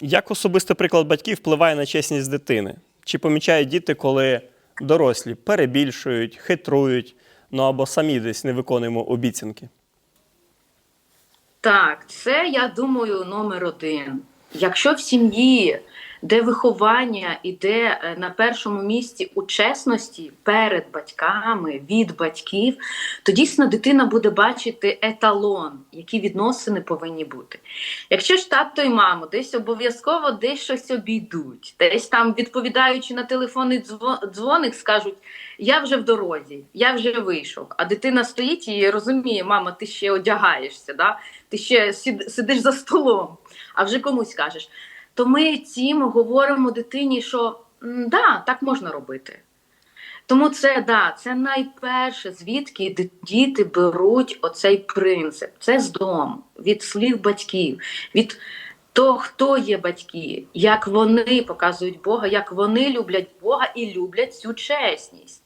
Як особистий приклад батьків впливає на чесність дитини? Чи помічають діти, коли дорослі перебільшують, хитрують, ну або самі десь не виконуємо обіцянки? Так, це я думаю номер один. Якщо в сім'ї, де виховання іде е, на першому місці у чесності перед батьками, від батьків, то дійсно дитина буде бачити еталон, які відносини повинні бути. Якщо ж тато і мама десь обов'язково десь щось обійдуть, десь там відповідаючи на телефонний дзво- дзвоник, скажуть: я вже в дорозі, я вже вийшов. А дитина стоїть і розуміє, мама, ти ще одягаєшся, да? Ти ще сидиш за столом, а вже комусь кажеш. То ми цим говоримо дитині, що «М, да, так можна робити. Тому це да, це найперше, звідки діти беруть оцей принцип. Це з дому, від слів батьків, від того, хто є батьки, як вони показують Бога, як вони люблять Бога і люблять цю чесність.